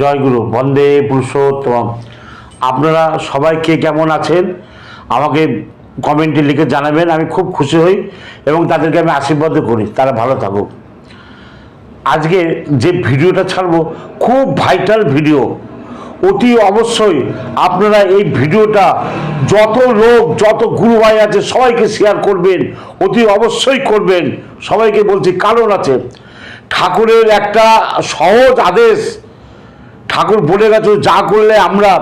জয়গুরু, বন্দে পুরুষোত্তম আপনারা সবাই কে কেমন আছেন, আমাকে কমেন্টে লিখে জানাবেন, আমি খুব খুশি হই এবং তাদেরকে আমি আশীর্বাদ করি, তারা ভালো থাকুক। আজকে যে ভিডিওটা ছাড়বো, খুব ভাইটাল ভিডিও। অতি অবশ্যই আপনারা এই ভিডিওটা যত লোক, যত গুরু ভাই আছে, সবাইকে শেয়ার করবেন, অতি অবশ্যই করবেন। সবাইকে বলছি, কারণ আছে। ঠাকুরের একটা সহজ আদেশ ঠাকুর বলে গেছে, যা করলে আমরা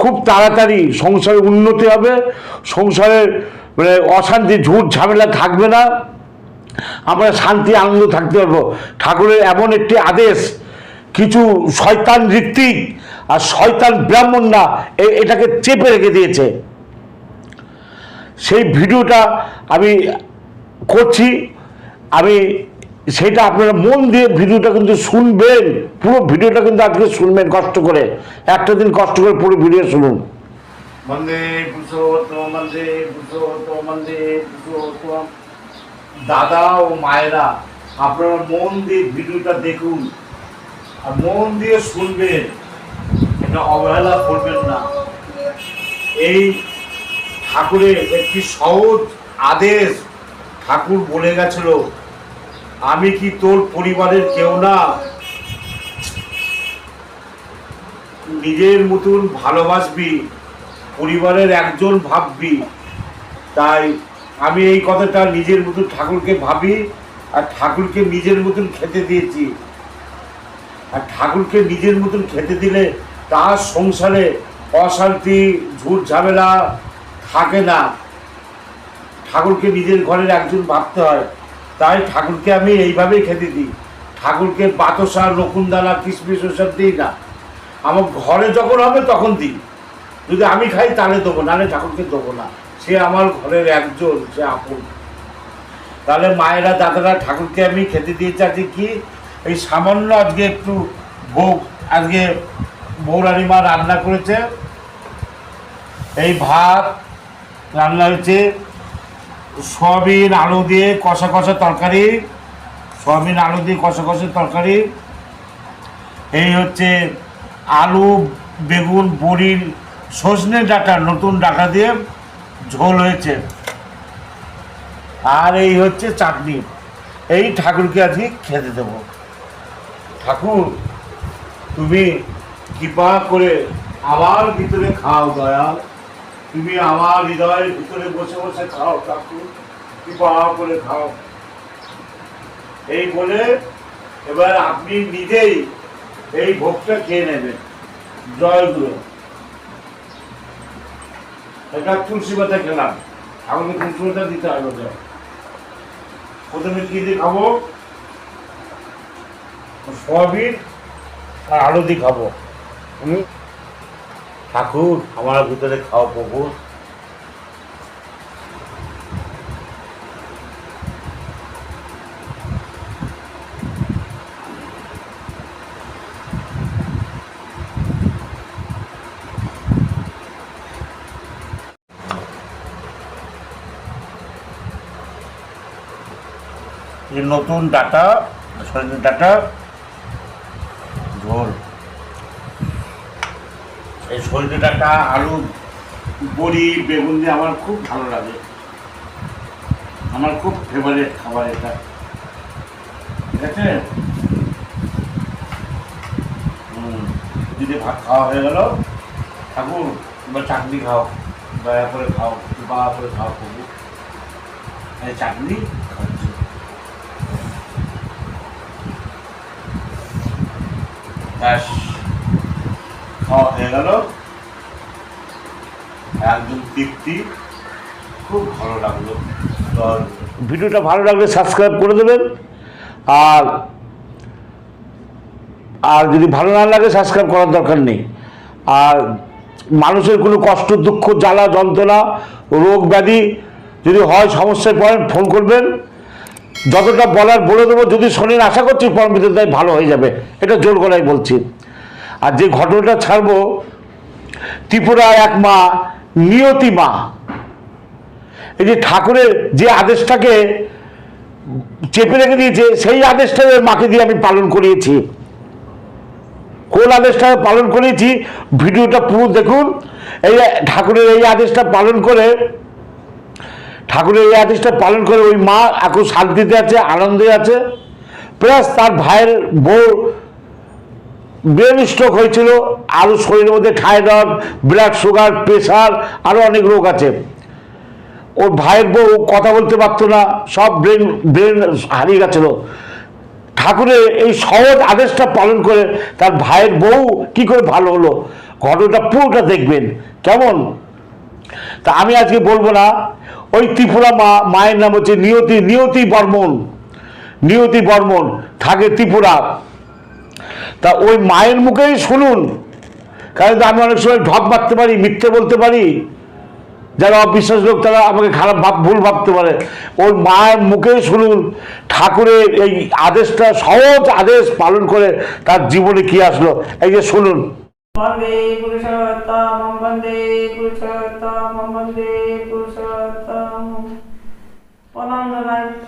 খুব তাড়াতাড়ি সংসারে উন্নতি হবে। সংসারের মানে অশান্তি, ঝুট ঝামেলা থাকবে না। আমরা শান্তি, আনন্দ থাকতে পারব। ঠাকুরের এমন একটি আদেশ, কিছু শয়তান ঋত্বিক আর শয়তান ব্রাহ্মণরা এটাকে চেপে রেখে দিয়েছে। সেই ভিডিওটা আমি করছি। আমি সেটা আপনারা মন দিয়ে ভিডিওটা কিন্তু শুনবেন। পুরো ভিডিওটা কিন্তু আজকে শুনবেন কষ্ট করে। একটা দিন কষ্ট করে পুরো ভিডিও শুনুন। দাদা ও মায়েরা, আপনারা মন দিয়ে ভিডিওটা দেখুন আর মন দিয়ে শুনবেন। এটা অবহেলা করবেন না। এই ঠাকুরের একটি সহজ আদেশ ঠাকুর বলে গেছিল আমি কি তোর পরিবারের কেউ না? নিজের মতন ভালোবাসবি, পরিবারের একজন ভাববি। তাই আমি এই কথাটা নিজের মতন ঠাকুরকে ভাবি আর ঠাকুরকে নিজের মতন খেতে দিয়েছি। আর ঠাকুরকে নিজের মতন খেতে দিলে তার সংসারে অশান্তি, ঝুট ঝামেলা থাকে না। ঠাকুরকে নিজের ঘরের একজন ভাবতে হয়। তাই ঠাকুরকে আমি এইভাবেই খেতে দিই। ঠাকুরকে বাতসা, রকুনদানা, কিশমিশ ওসব দিই না। আমার ঘরে যখন হবে তখন দিই। যদি আমি খাই তাহলে দেবো, নাহলে ঠাকুরকে দেবো না। সে আমার ঘরের একজন, সে আপন। তাহলে মায়েরা, দাদারা ঠাকুরকে আমি খেতে দিয়েছি আজকে কি? এই সামান্য আজকে একটু ভোগ। আজকে বৌরানি মা রান্না করেছে। এই ভাত রান্না হয়েছে। সয়াবিন, আলু দিয়ে কষা কষা তরকারি। সয়াবিন, আলু দিয়ে কষা কষা তরকারি। এই হচ্ছে আলু, বেগুন, বড়ির সজনে ডাটা, নতুন ডাটা দিয়ে ঝোল হয়েছে। আর এই হচ্ছে চাটনি। এই ঠাকুরকে আজকে খেতে দেব। ঠাকুর, তুমি কৃপা করে আবার ভিতরে খাও দয়াল। তুমি আমার হৃদয়ের ভিতরে বসে বসে খাও, ঠাকুর। কৃপা করে খাও। এই বলে এবার আপনি নিজেই এই ভোগটা খেয়ে নেবেন। জয় গুরু। এটা তুলসী পাতা খেলাম। আমাকে তুলসী পাতা দিতে হবে ওটা। প্রথমে কি দিয়ে খাব? সয়াবিন আর আলু দিয়ে খাব। হুম? ঠাকুর আমার ভিতরে খাও প্রভু। নতুন ডাটা সজনে ডাটা ঝোল সজনে ডাটা আলু, বড়ি, বেগুন দিয়ে আমার খুব ভালো লাগে। আমার খুব ফেভারিট খাবার এটা। ঠিক আছে? দিদি ভাত খাওয়া হয়ে গেল, ঠাকুর বা চাটনি খাও, দয়া করে খাও, কৃপা করে খাও প্রভু। এই চাটনি ব্যাস, খাওয়া হয়ে গেল। একদম তৃপ্তি খুব ভালো লাগল। ভিডিওটা ভালো লাগলে সাবস্ক্রাইব করে দেবেন। আর আর যদি ভালো না লাগে, সাবস্ক্রাইব করার দরকার নেই। আর মানুষের কোনো কষ্ট, দুঃখ, জ্বালা, যন্ত্রণা, রোগ ব্যাধি যদি হয়, সমস্যায় পড়েন, ফোন করবেন। যতটা বলার বলে দেবো, যদি শোনেন, আশা করছি তাই ভালো হয়ে যাবে। এটা জোর গলায় বলছি। আর যে ঘটনাটা ছাড়বো ত্রিপুরা এক মা নিয়তি মা এই যে ঠাকুরের যে আদেশটাকে চেপে রেখে দিয়েছে, সেই আদেশটা মাকে দিয়ে আমি পালন করিয়েছি। কোন আদেশটা পালন করেছি ভিডিওটা পুরো দেখুন। এই ঠাকুরের এই আদেশটা পালন করে, ঠাকুরের এই আদেশটা পালন করে ওই মা এখন শান্তিতে আছে, আনন্দে আছে। প্লাস তার ভাইয়ের বউ ব্রেন স্ট্রোক হয়েছিল আরও শরীরের মধ্যে থাইরয়েড ব্লাড সুগার প্রেশার আরও অনেক রোগ আছে। ওর ভাইয়ের বউ কথা বলতে পারতো না, সব ব্রেন ব্রেন হারিয়ে গেছিল। ঠাকুরের এই সহজ আদেশটা পালন করে তার ভাইয়ের বউ কি করে ভালো হলো, ঘটনাটা পুরোটা দেখবেন। কেমন? তা আমি আজকে বলব না, ওই ত্রিপুরা মা, মায়ের নাম হচ্ছে নিয়তি নিয়তি বর্মন। নিয়তি বর্মন, থাকে ত্রিপুরা তা ওই মায়ের মুখেই শুনুন। কারণ আমি অনেক সময় ঢপ মারতে পারি, মিথ্যে বলতে পারি। যারা অবিশ্বাস লোক, তারা আমাকে খারাপ ভাব, ভুল ভাবতে পারে। ওর মায়ের মুখেই শুনুন, ঠাকুরের এই আদেশটা, সহজ আদেশ পালন করে তার জীবনে কি আসলো। এই যে শুনুন।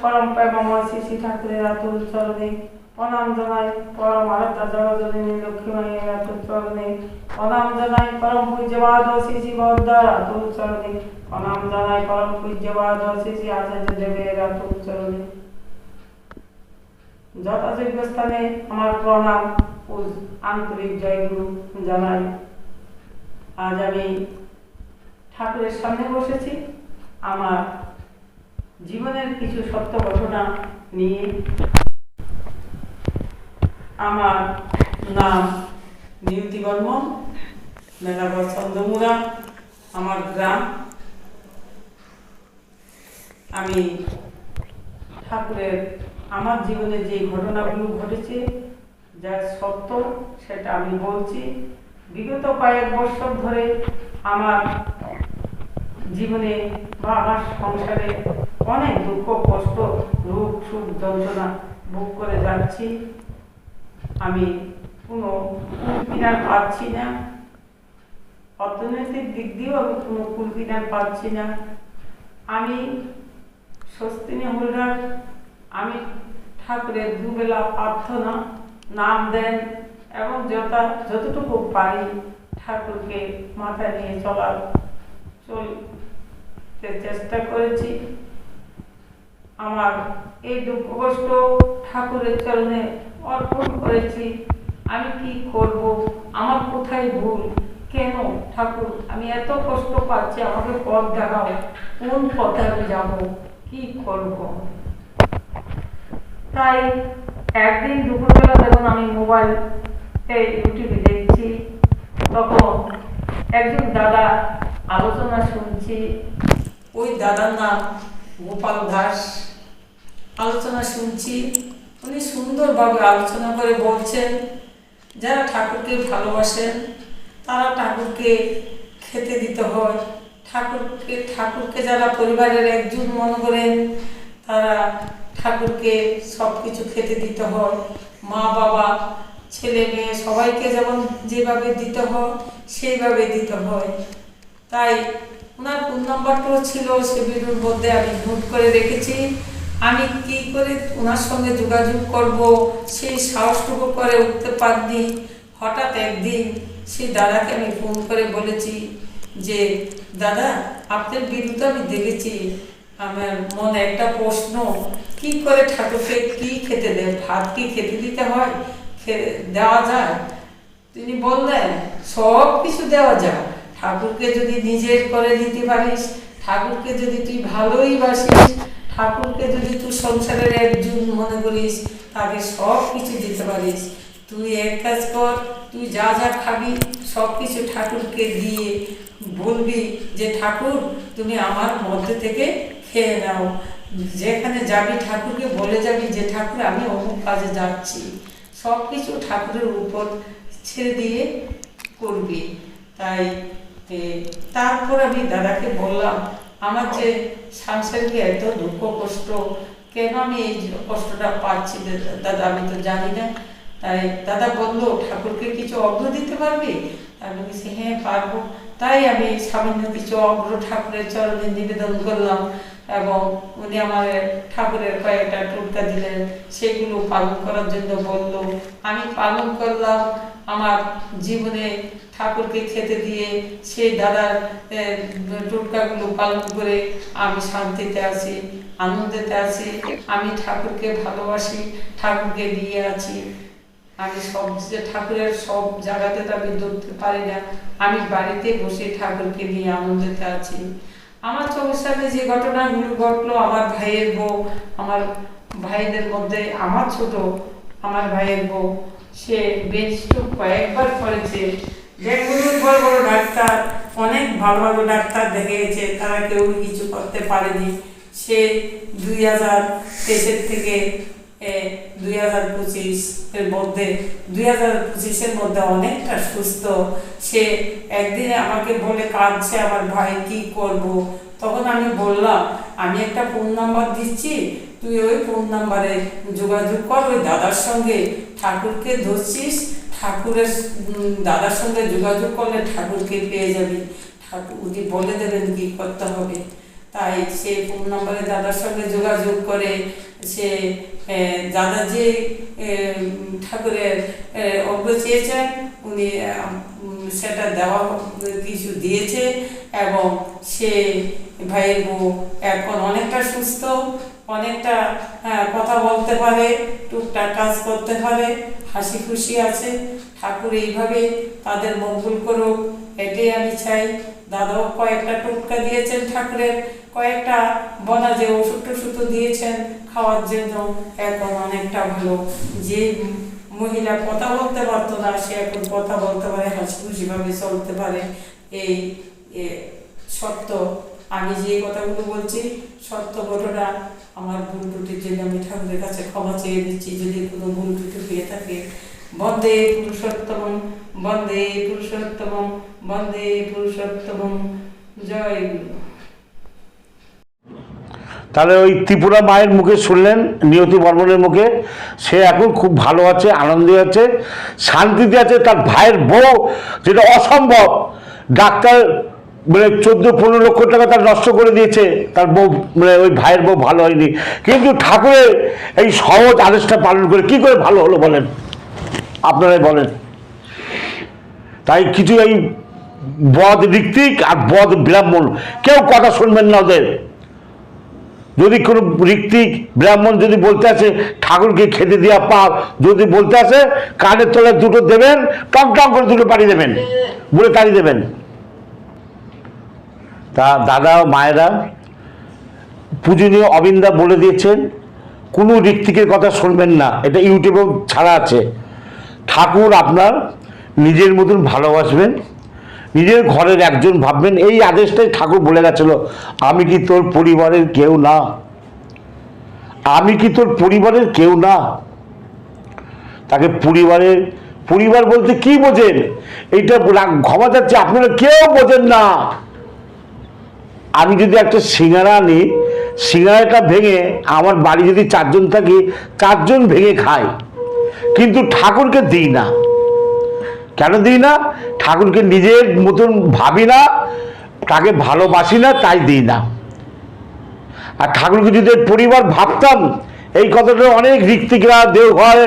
পরম পরম শ্রী ঠাকুরের চরণে। প্রণাম জানাই পরম আরাধ্যা জগজননী লক্ষ্মী চরণে প্রণাম জানাই পরম পূজ্যবাদ শ্রী শ্রী বদ্দার আতুল চরণে প্রণাম জানাই পরম পূজ্যবাদ শ্রী শ্রী আচার্য দেবের আতুল চরণে যথাযোগ্য স্থানে আমার প্রণাম আন্তরিক জয়গুরু জানাই। আজ আমি ঠাকুরের সামনে বসেছি। আমার জীবনের কিছু সত্য ঘটনা নিয়ে আমার নাম নিয়তি বর্মন মেলাগড় চন্দ্রমুড়া, আমার গ্রাম। আমি ঠাকুরের, আমার জীবনে যে ঘটনাগুলো ঘটেছে যা সত্য সেটা আমি বলছি। বিগত কয়েক বছর ধরে আমার জীবনে বা আমার সংসারে অনেক দুঃখ, কষ্ট, রোগ, সুখ, যন্ত্রণা ভোগ করে যাচ্ছি। আমি কোনো কুলকিনার পাচ্ছি না। অর্থনৈতিক দিক দিয়েও আমি কোনো কুলকিনার পাচ্ছি না। আমি স্বস্তিনী হোল্ডার, আমি ঠাকুরের দুবেলা প্রার্থনা, নাম দেন এবং যথা, যতটুকু পারি ঠাকুরকে মাথা নিয়ে চলার, চলতে চেষ্টা করেছি। আমার এই দুঃখ কষ্ট ঠাকুরের চরণে অর্পণ করেছি। আমি কি করব? আমার কোথায় ভুল? কেন ঠাকুর, আমি এত কষ্ট পাচ্ছি, আমাকে পথ দেখাও। কোন পথে আমি যাব? কি করব? তাই একদিন দুপুরবেলা যখন আমি মোবাইলে ইউটিউবে দেখছি, তখন একজন দাদা আলোচনা শুনছি। ওই দাদার নাম গোপাল দাস, আলোচনা শুনছি। উনি সুন্দরভাবে আলোচনা করে বলছেন, যারা ঠাকুরকে ভালোবাসেন, তারা ঠাকুরকে খেতে দিতে হয়। ঠাকুরকে ঠাকুরকে যারা পরিবারের একজন মনে করেন, তারা ঠাকুরকে সব কিছু খেতে দিতে হয়। মা, বাবা, ছেলে, মেয়ে সবাইকে যেমন যেভাবে দিতে হয়, সেইভাবে দিতে হয়। তাই ওনার ফোন নাম্বারটাও ছিল, সে ভিডিওর মধ্যে আমি নোট করে রেখেছি। আমি কি করে ওনার সঙ্গে যোগাযোগ করব? সেই সাহসটুকু করে উঠতে পারিনি। হঠাৎ একদিন সেই দাদাকে আমি ফোন করে বলেছি যে, দাদা, আপনার তো আমি দেখেছি, আমার মনে একটা প্রশ্ন। কি করে ঠাকুরকে কি খেতে দেয়? ভাত কি খেতে দিতে হয়? দেওয়া যায়? তিনি বললেন, সব কিছু দেওয়া যায়। ঠাকুরকে যদি নিজের করে দিতে পারিস, ঠাকুরকে যদি তুই ভালোই বাসিস, ঠাকুরকে যদি তুই সংসারের একজন মনে করিস, তাকে সব কিছু দিতে পারিস। তুই এক কাজ কর, তুই যা যা খাবি, সব কিছু ঠাকুরকে দিয়ে বলবি যে, ঠাকুর, তুমি আমার মধ্যে থেকে খেয়ে নাও। যেখানে যাবি ঠাকুরকে বলে যাবি যে, ঠাকুর, আমি অমুক কাজে যাচ্ছি। সব কিছু ঠাকুরের উপর ছেড়ে দিয়ে করবি। তাই তারপর আমি দাদাকে বললাম, আমার যে সাংসারিক এত দুঃখ, কষ্ট, কেন আমি এই কষ্টটা পাচ্ছি? দাদা, আমি তো জানি না। তাই দাদা বলল, ঠাকুরকে কিছু অগ্র দিতে পারবি? আমি বলছি হ্যাঁ পারব। তাই আমি সামান্য কিছু অগ্র ঠাকুরের চরণে নিবেদন করলাম এবং উনি আমার ঠাকুরের কয়েকটা টুকটা দিলেন, সেগুলো পালন করার জন্য বলল, আমি পালন করলাম আমার জীবনে ঠাকুরকে খেতে দিয়ে সেই দাদার টোটকাগুলো পালন করে আমি শান্তিতে আছি, আনন্দেতে আছি, আমি ঠাকুরকে ভালোবাসি, ঠাকুরকে দিয়ে আছি। আমি সব ঠাকুরের সব জায়গাতে তো আমি ধরতে পারি না, আমি বাড়িতে বসে ঠাকুরকে নিয়ে আনন্দেতে আছি। আমার চোখের সামনে যে ঘটনাগুলো ঘটলো, আমার ভাইয়ের বউ, আমার ভাইদের মধ্যে আমার ছোট, আমার ভাইয়ের বউ, সে বেশ কয়েকবার করেছে যেগুলো বড় বড় ডাক্তার, অনেক ভালো ভালো ডাক্তার দেখিয়েছে, তারা কেউ কিছু করতে পারেনি। সে দুই হাজার তেইশের থেকে দুই হাজার পঁচিশ এর মধ্যে, দুই হাজার পঁচিশের মধ্যে অনেকটা সুস্থ। সে একদিন আমাকে বলে, কাঁদছে আমার ভাই, কি করব? তখন আমি বললাম, আমি একটা ফোন নাম্বার দিচ্ছি, তুই ওই ফোন নাম্বারে যোগাযোগ কর, ওই দাদার সঙ্গে। ঠাকুরকে ধরছিস ঠাকুরের দাদার সঙ্গে যোগাযোগ করলে ঠাকুরকে পেয়ে যাবি। ঠাকুর উনি বলে দেবেন কি করতে হবে। তাই সে ফোন নম্বরে দাদার সঙ্গে যোগাযোগ করে, সে দাদা যে ঠাকুরের অগ্র চেয়েছেন, উনি সেটা দেওয়া কিছু দিয়েছে এবং সে ভাইয়ের বউ এখন অনেকটা সুস্থ। অনেকটা কথা বলতে পারে, টুকটাক কাজ করতে পারে, হাসি খুশি আছে। ঠাকুর এইভাবে তাদের মঙ্গল করুক, এটাই আমি চাই। দাদাও কয়েকটা টোটকা দিয়েছেন ঠাকুরের, কয়েকটা বনা যে ওষুধ টষুধ দিয়েছেন, খাওয়ার জন্য। এখন অনেকটা ভালো। যে মহিলা কথা বলতে পারতো না, সে এখন কথা বলতে পারে, হাসি খুশিভাবে চলতে পারে। এই সত্য। আমি যে কথাগুলো বলছি, সত্য ঘটনা, আমার ভুল ত্রুটির জন্য আমি ঠাকুরের কাছে ক্ষমা চেয়ে দিচ্ছি যদি কোনো ভুল ত্রুটি হয়ে থাকে। বন্দে পুরুষোত্তম বন্দে পুরুষোত্তম বন্দে পুরুষোত্তম জয় তাহলে ওই ত্রিপুরা মায়ের মুখে শুনলেন, নিয়তি বর্মনের মুখে। সে এখন খুব ভালো আছে, আনন্দে আছে, শান্তিতে আছে, তার ভাইয়ের বউ, যেটা অসম্ভব। ডাক্তার মানে চোদ্দ, পনেরো লক্ষ টাকা তার নষ্ট করে দিয়েছে। তার বউ মানে ওই ভাইয়ের বউ ভালো হয়নি। কিন্তু ঠাকুরের এই সহজ আদেশটা পালন করে কি করে ভালো হলো বলেন? আপনারাই বলেন। তাই কিছু এই বদ ঋত্বিক আর বদ ব্রাহ্মণ, কেউ কথা শুনবেন না ওদের। যদি কোনো ঋত্বিক, ব্রাহ্মণ যদি বলতে আসে, ঠাকুরকে খেতে দেওয়া পাপ, যদি বলতে আসে, কানের তলায় দুটো দেবেন টং টং করে দুটো পাড়ি দেবেন, বলে তাড়ি দেবেন। তা দাদা মায়েরা পূজনীয় অবিন্দা বলে দিয়েছেন, কোনো ঋত্বিকের কথা শুনবেন না, এটা ইউটিউবে ছাড়া আছে। ঠাকুর আপনার নিজের মতন ভালোবাসবেন, নিজের ঘরের একজন ভাববেন, এই আদেশটাই ঠাকুর বলে গেছিল, আমি কি তোর পরিবারের কেউ না? আমি কি তোর পরিবারের কেউ না? তাকে পরিবারের, পরিবার বলতে কি বোঝেন? এইটা ক্ষমা যাচ্ছে, আপনারা কেউ বোঝেন না। আমি যদি একটা সিঙ্গারা আনি, সিঙ্গারাটা ভেঙে আমার বাড়ি যদি চারজন থাকি, চারজন ভেঙে খাই। কিন্তু ঠাকুরকে দিই না। কেন দিই না? ঠাকুরকে নিজের মতন ভাবি না, তাকে ভালোবাসি না, তাই দিই না। আর ঠাকুরকে যদি পরিবার ভাবতাম, এই কথাটা অনেক ঋত্বিকরা, দেওঘর,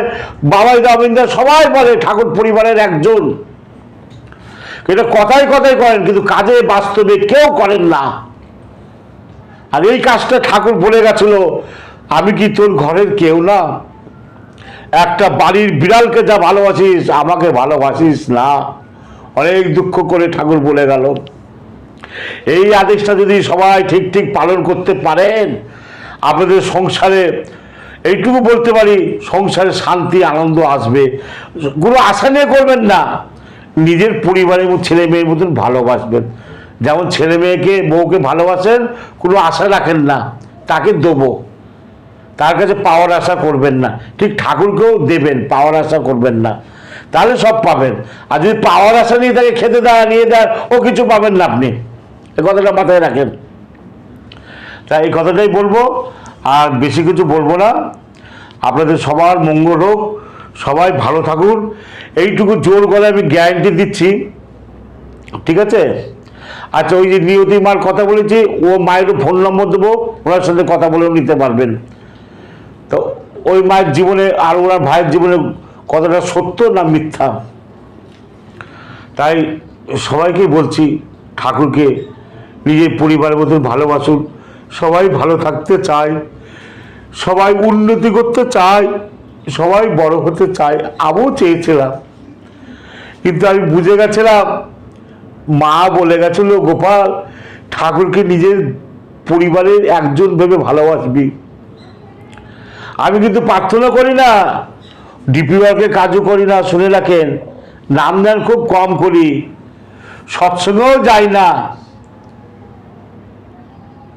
বাবাই দাবিন্দা সবাই বলে ঠাকুর পরিবারের একজন। এটা কথাই কথাই করেন, কিন্তু কাজে বাস্তবে কেউ করেন না। আর এই কাজটা ঠাকুর বলে গেছিল, আমি কি তোর ঘরের কেউ না? একটা বাড়ির বিড়ালকে যা ভালোবাসিস, আমাকে ভালোবাসিস না? অনেক দুঃখ করে ঠাকুর বলে গেল। এই আদেশটা যদি সবাই ঠিক ঠিক পালন করতে পারেন, আপনাদের সংসারে, এইটুকু বলতে পারি, সংসারে শান্তি, আনন্দ আসবে। কোনো আশা নিয়ে করবেন না। নিজের পরিবারের ছেলে মেয়ের মতন ভালোবাসবেন। যেমন ছেলে মেয়েকে, বউকে ভালোবাসেন, কোনো আশা রাখেন না, তাকে দেবো। তার কাছে পাওয়ার আশা করবেন না। ঠিক ঠাকুরকেও দেবেন, পাওয়ার আশা করবেন না। তাহলে সব পাবেন। আর যদি পাওয়ার আশা নিয়ে তাকে খেতে দেওয়া নিয়ে দেয়, ও কিছু পাবেন না আপনি। এ কথাটা মাথায় রাখেন। তাই এই কথাটাই বলব। আর বেশি কিছু বলব না। আপনাদের সবার মঙ্গল হোক। সবাই ভালো থাকুন। এইটুকু জোর গলায় আমি গ্যারান্টি দিচ্ছি। ঠিক আছে? আচ্ছা ওই যে নিয়তি মার কথা বলেছি, ও মায়েরও ফোন নম্বর দেবো, ওনার সাথে কথা বলেও নিতে পারবেন। তো ওই মায়ের জীবনে আর ওনার ভাইয়ের জীবনে কতটা সত্য না মিথ্যা? তাই সবাইকে বলছি, ঠাকুরকে নিজের পরিবারের মতন ভালোবাসুন। সবাই ভালো থাকতে চায়, সবাই উন্নতি করতে চায়, সবাই বড় হতে চায়, আমিও চেয়েছিলাম। কিন্তু আমি বুঝে গেছিলাম মা বলে গেছিল, গোপাল, ঠাকুরকে নিজের পরিবারের একজন ভেবে ভালোবাসবি। আমি কিন্তু প্রার্থনা করি না ডিপি ওয়ার্কের কাজও করি না, শুনে রাখেন, নাম ধ্যান খুব কম করি, সৎসঙ্গেও যাই না।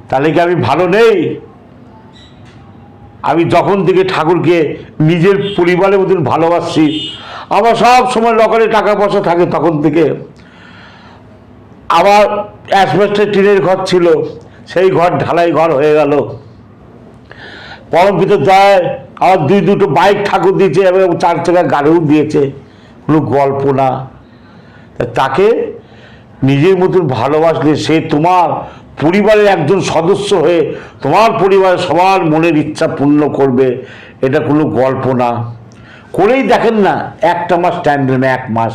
তাহলে কি আমি ভালো নেই? আমি যখন থেকে ঠাকুরকে নিজের পরিবারের মতন ভালোবাসছি, আমার সব সময় লকারে টাকা পয়সা থাকে তখন থেকে। আবার অ্যাসবেস্টের টিনের ঘর ছিল, সেই ঘর ঢালাই ঘর হয়ে গেল। পরম ভিতর যায় আবার দুই দুটো বাইক ঠাকুর দিয়েছে এবং চার চাকা গাড়িও দিয়েছে, কোনো গল্প না। তাকে নিজের মতন ভালোবাসলে সে তোমার পরিবারের একজন সদস্য হয়ে তোমার পরিবারের সবার মনের ইচ্ছা পূর্ণ করবে, এটা কোনো গল্প না। করেই দেখেন না, একটা মাস টাইম দেন এক মাস।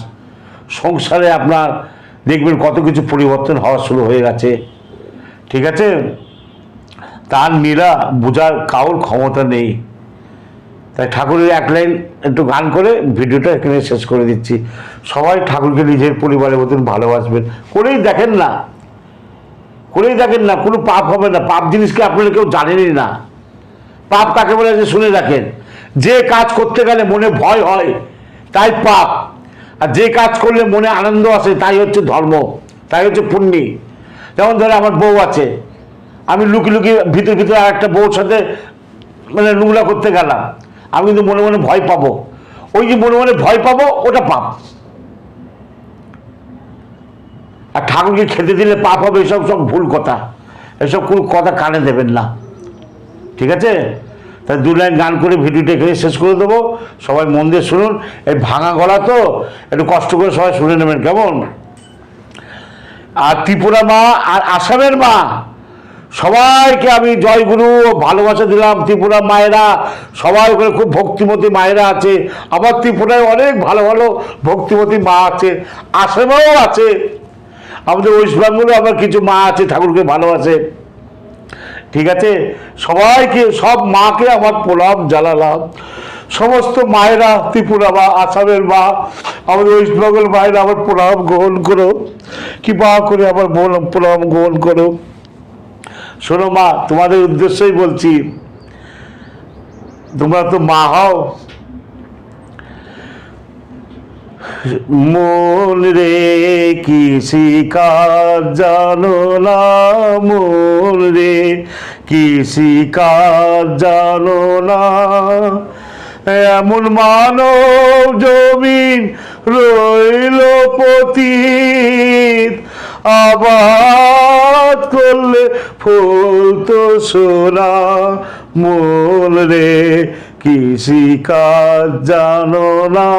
সংসারে আপনার দেখবেন কত কিছু পরিবর্তন হওয়া শুরু হয়ে গেছে। ঠিক আছে? তার নীলা বোঝার কাউর ক্ষমতা নেই। তাই ঠাকুরের এক লাইন একটু গান করে ভিডিওটা এখানে শেষ করে দিচ্ছি। সবাই ঠাকুরকে নিজের পরিবারের মতন ভালোবাসবেন। করেই দেখেন না। করেই দেখেন না, কোনো পাপ হবে না। পাপ জিনিসকে আপনারা কেউ জানেনই না। পাপ কাকে বলে? যে শুনে রাখেন যে কাজ করতে গেলে মনে ভয় হয়, তাই পাপ। আর যে কাজ করলে মনে আনন্দ আসে, তাই হচ্ছে ধর্ম, তাই হচ্ছে পুণ্যি। যেমন ধরে আমার বউ আছে, আমি লুকি লুকি ভিতর ভিতরে আর একটা বউর সাথে মানে নোংরা করতে গেলাম। আমি কিন্তু মনে মনে ভয় পাবো। ওই যে মনে মনে ভয় পাবো, ওটা পাপ। আর ঠাকুরকে খেতে দিলে পাপ হবে, এসব সব ভুল কথা। এসব কোনো কথা কানে দেবেন না। ঠিক আছে? তাই দু লাইন গান করে ভিডিওটা এখানে শেষ করে দেবো। সবাই মন দিয়ে শুনুন। এই ভাঙা গলা তো একটু কষ্ট করে সবাই শুনে নেবেন, কেমন? আর ত্রিপুরা মা আর আসামের মা, সবাইকে আমি জয়গুরু ভালোবাসা দিলাম। ত্রিপুরা মায়েরা, সবাই ওখানে খুব ভক্তিমতী মায়েরা আছে। আবার ত্রিপুরায় অনেক ভালো ভালো ভক্তিমতী মা আছে। আসামেও আছে। আমাদের ওয়েস্ট বেঙ্গলে আবার কিছু মা আছে ঠাকুরকে ভালোবাসে। ঠিক আছে? সবাইকে, সব মাকে আমার প্রণাম জ্বালালাম সমস্ত মায়েরা, ত্রিপুরা বা আসামের মা, আমাদের ওয়েস্ট বেঙ্গল মায়েরা আমার প্রণাম গ্রহণ করো। কৃপা করে আমার প্রণাম গ্রহণ করো। শোনো মা, তোমাদের উদ্দেশ্যই বলছি, তোমরা তো মা হও। মন রে কি শিকার জানো না, মন রে কি শিকার জানো না। এমন মানব জমিন রইল পতীত, আবাদ করলে ফুল তো সোনা মূল রে কৃষি কাজ জানো না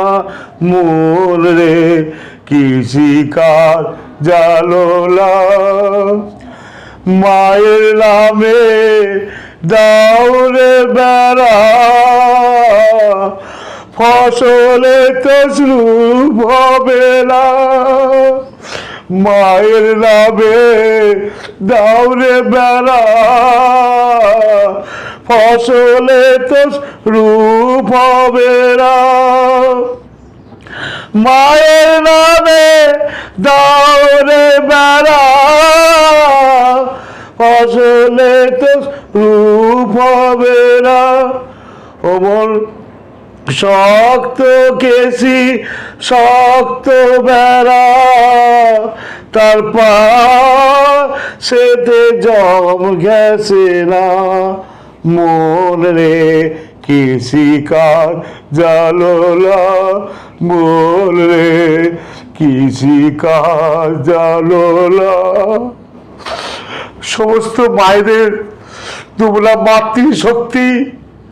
মূল রে, কৃষি কাজ জানো না। মায়ের নামে দাউরে বেড়া, ফসলে তো শুরু না। মায়ের নামে দাউরে বেড়া ফসলে তো রূপ হবে মায়ের নামে দাউরে বেড়া। ফসলে তো রূপ হবে শক্ত কেসি শক্ত বেড়া। তারপর সেতে জম গেছে না। মন রে কৃষি কাজ জালোলা মন রে কৃষি কাজ জালোলা সমস্ত মায়েদের, তোমরা মাতৃশক্তি,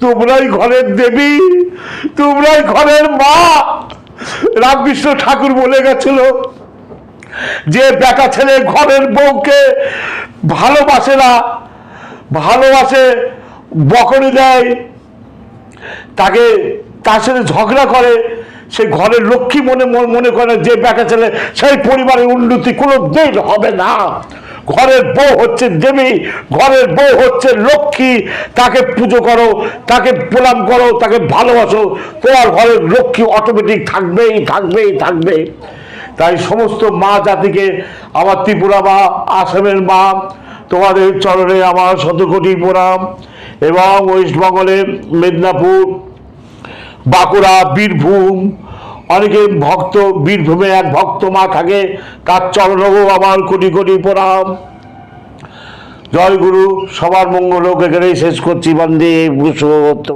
তোমরাই ঘরের দেবী, তোমরাই ঘরের মা। রামকৃষ্ণ ঠাকুর বলে গেছিল যে, বেটা ছেলে ঘরের বউকে ভালোবাসে না, ভালোবাসে বকরি দেয়, তাকে তার সাথে ঝগড়া করে সে ঘরের লক্ষ্মী মনে মনে- করে যে বেটা ছেলে, সেই পরিবারের উন্নতি কোনো দিন হবে না। ঘরের বউ হচ্ছে দেবী, ঘরের বউ হচ্ছে লক্ষ্মী, তাকে পুজো করো, তাকে প্রণাম করো, তাকে ভালোবাসো, তোমার ঘরের লক্ষ্মী অটোমেটিক থাকবেই থাকবেই থাকবে তাই সমস্ত মা জাতিকে, আমার ত্রিপুরা মা, আসামের মা, তোমাদের চরণে আমার শতকোটি প্রণাম। এবং ওয়েস্টবেঙ্গলের মেদিনীপুর, বাঁকুড়া, বীরভূম, অনেকে ভক্ত, বীরভূমে এক ভক্ত মা থাকে, তার চরণও আমার কোটি কোটি প্রণাম। জয় গুরু, সবার মঙ্গল হোক, এখানেই শেষ করছি। বন্দে